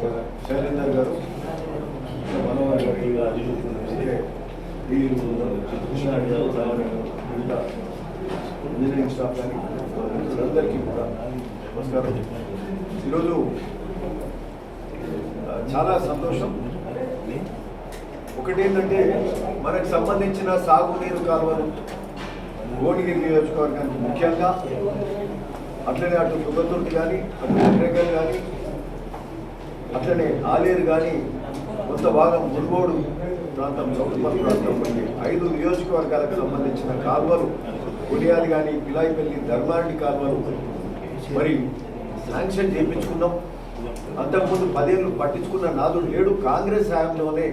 శైలేందర్ గారు మనోహర్ గారు అలాగే ఈ కృష్ణారెడ్డి గారు గారు మిగతా ఇంజనీరింగ్ స్టాఫ్ కానీ అందరికీ కూడా నమస్కారం ఈరోజు చాలా సంతోషం ఒకటి ఏంటంటే మనకు సంబంధించిన సాగునీరు కాలువలు భువనగిరి నియోజకవర్గానికి ముఖ్యంగా అట్లనే అటు తుగతుర్తి కానీ అటు నరేగల్ కానీ అట్లనే ఆలేరు కానీ కొంత భాగం మునుగోడు ప్రాంతం చౌటుపల్ ప్రాంతం వంటి ఐదు నియోజకవర్గాలకు సంబంధించిన కాల్వలు కొనియాలి కానీ పిలాయిపల్లి ధర్మారెడ్డి కాల్వలు. మరి శాంక్షన్ చేయించుకున్నాం. అంతకుముందు పదేళ్ళు పట్టించుకున్న నాదుడు లేడు. కాంగ్రెస్ హయాంలోనే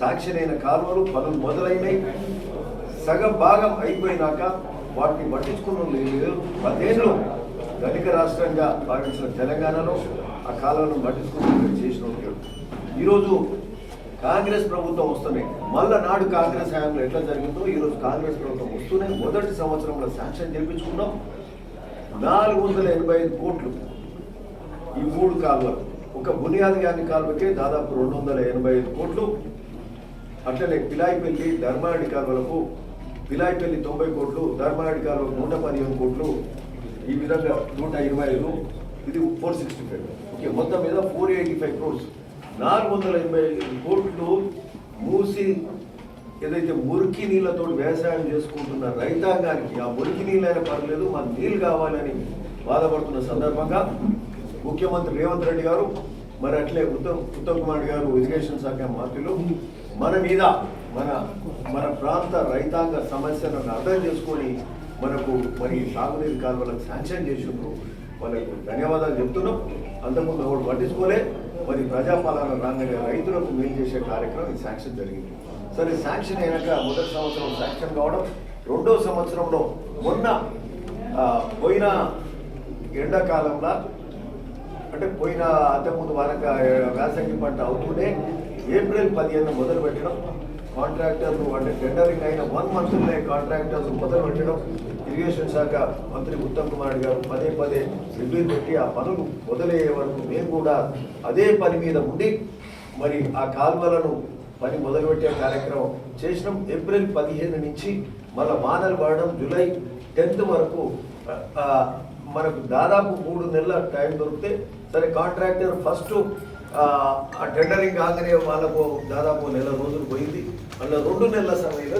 శాంక్షన్ అయిన కాలువలు పనులు మొదలైనవి సగం భాగం అయిపోయినాక వాటిని పట్టించుకున్న లేదు పదేళ్ళు ధనిక రాష్ట్రంగా భావించిన తెలంగాణలో ఆ కాలాలను పట్టించుకుని చేసిన ఈరోజు కాంగ్రెస్ ప్రభుత్వం వస్తున్నాయి మళ్ళా నాడు కాంగ్రెస్ హయాంలో ఎట్లా జరిగిందో ఈరోజు కాంగ్రెస్ ప్రభుత్వం వస్తూనే మొదటి సంవత్సరంలో శాంక్షన్ చేయించుకున్నాం. నాలుగు వందల ఎనభై ఐదు కోట్లు ఈ మూడు కాలువలు. ఒక బునియాది గాని కాలువకే దాదాపు రెండు వందల ఎనభై ఐదు కోట్లు. అట్లనే పిలాయిపల్లి ధర్మారెడ్డి కాలువలకు పిలాయిపల్లి తొంభై కోట్లు ధర్మారెడ్డి కాలువకు నూట పదిహేను కోట్లు. ఈ విధంగా నూట ఇరవై ఐదు ఇది ఫోర్ సిక్స్టీ ఫైవ్ ఓకే మొత్తం మీద ఫోర్ ఎయిటీ ఫైవ్ క్రోర్స్ నాలుగు వందల ఎనభై ఐదు కోట్లు మూసి ఏదైతే మురికి నీళ్ళతో వ్యవసాయం చేసుకుంటున్న రైతాంగానికి ఆ మురికి నీళ్ళైనా పర్లేదు మాకు నీళ్ళు కావాలని బాధపడుతున్న సందర్భంగా ముఖ్యమంత్రి రేవంత్ రెడ్డి గారు మరి అట్లే ఉత్తమ్ ఉత్తమ్ కుమార్ గారు ఇరిగేషన్ శాఖ మంత్రులు మన మీద మన మన ప్రాంత రైతాంగ సమస్యలను అర్థం చేసుకొని మనకు మరి సాగునీరు కాలువలకు శాంక్షన్ చేసిండ్రు వాళ్ళకు ధన్యవాదాలు చెప్తున్నాం. అంతకుముందు ఒకటి పట్టించుకోలే. మరి ప్రజాపాలన రాగానే రైతులకు మేలు చేసే కార్యక్రమం ఈ శాంక్షన్ జరిగింది. సరే శాంక్షన్ అయినాక మొదటి సంవత్సరం శాంక్షన్ కావడం రెండో సంవత్సరంలో మొన్న పోయిన ఎండాకాలంలో అంటే పోయిన అంతకుముందు వారక వేసంగి పంట అవుతూనే ఏప్రిల్ పదిహేను మొదలు పెట్టడం కాంట్రాక్టర్లు అంటే టెండరింగ్ అయిన వన్ మంత్లోనే కాంట్రాక్టర్లు మొదలు పెట్టడం ఇరిగేషన్ శాఖ మంత్రి ఉత్తమ్ కుమార్ గారు పదే పదే రివ్యూ పెట్టి ఆ పనులు మొదలయ్యే వరకు మేము కూడా అదే పని మీద ఉండి మరి ఆ కాల్వలను పని మొదలుపెట్టే కార్యక్రమం చేసినాం. ఏప్రిల్ పదిహేను నుంచి మళ్ళీ వానలు పడడం జూలై టెన్త్ వరకు మనకు దాదాపు మూడు నెలల టైం దొరికితే సరే కాంట్రాక్టర్ ఫస్ట్ ఆ టెండరింగ్ కాగానే వాళ్ళకు దాదాపు నెల రోజులు పోయింది. మళ్ళీ రెండు నెలల సమయంలో